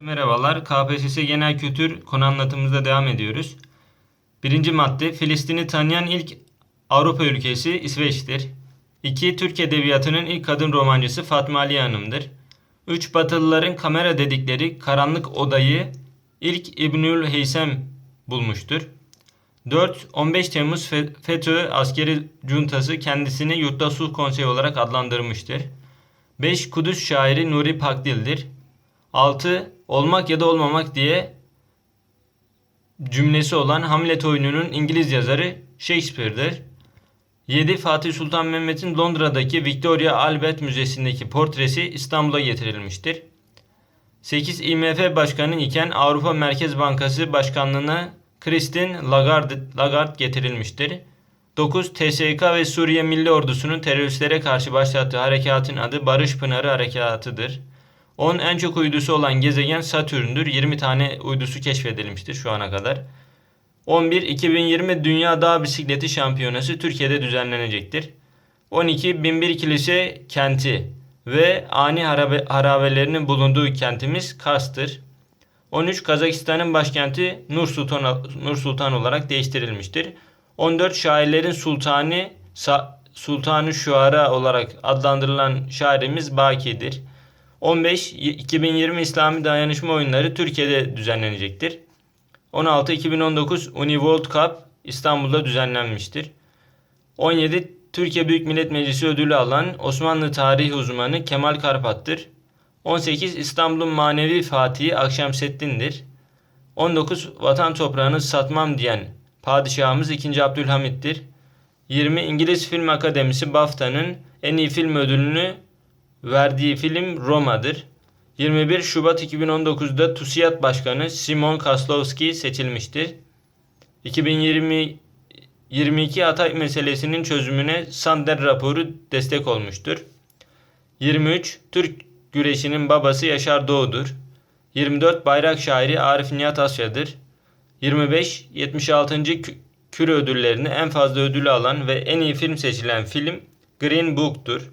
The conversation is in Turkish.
Merhabalar, KPSS Genel Kültür konu anlatımımıza devam ediyoruz. Birinci madde, Filistin'i tanıyan ilk Avrupa ülkesi İsveç'tir. 2. Türk Edebiyatı'nın ilk kadın romancısı Fatma Aliye Hanım'dır. 3. Batılıların kamera dedikleri karanlık odayı ilk İbnül Heysem bulmuştur. 4. 15 Temmuz Fe- FETÖ askeri cuntası kendisini Yurtta Sulh Konseyi olarak adlandırmıştır. 5. Kudüs şairi Nuri Pakdil'dir. 6. Olmak ya da olmamak diye cümlesi olan Hamlet oyununun İngiliz yazarı Shakespeare'dir. 7. Fatih Sultan Mehmet'in Londra'daki Victoria Albert Müzesi'ndeki portresi İstanbul'a getirilmiştir. 8. IMF Başkanı iken Avrupa Merkez Bankası Başkanlığına Christine Lagarde, Lagarde getirilmiştir. 9. TSK ve Suriye Milli Ordusu'nun teröristlere karşı başlattığı harekatın adı Barış Pınarı Harekatı'dır. 10 en çok uydusu olan gezegen Satürn'dür. 20 tane uydusu keşfedilmiştir şu ana kadar. 11 2020 Dünya Dağ Bisikleti Şampiyonası Türkiye'de düzenlenecektir. 12 Binbir Kilise kenti ve ani harabe, harabelerinin bulunduğu kentimiz Kars'tır. 13 Kazakistan'ın başkenti Nur Sultan, Nur Sultan olarak değiştirilmiştir. 14 şairlerin sultanı Sa- Sultanı Şuara olarak adlandırılan şairimiz Baki'dir. 15 2020 İslami Dayanışma Oyunları Türkiye'de düzenlenecektir. 16 2019 Uni World Cup İstanbul'da düzenlenmiştir. 17 Türkiye Büyük Millet Meclisi ödülü alan Osmanlı tarihi uzmanı Kemal Karpat'tır. 18 İstanbul'un manevi fatihi Akşemseddin'dir. 19 vatan toprağını satmam diyen padişahımız 2. Abdülhamit'tir. 20 İngiliz Film Akademisi BAFTA'nın en iyi film ödülünü verdiği film Roma'dır. 21 Şubat 2019'da TÜSİAD Başkanı Simon Kaslowski seçilmiştir. 2020 22 Hatay meselesinin çözümüne Sander raporu destek olmuştur. 23 Türk güreşinin babası Yaşar Doğu'dur. 24 bayrak şairi Arif Nihat Asya'dır. 25 76. Kü- Küre ödüllerini en fazla ödülü alan ve en iyi film seçilen film Green Book'tur.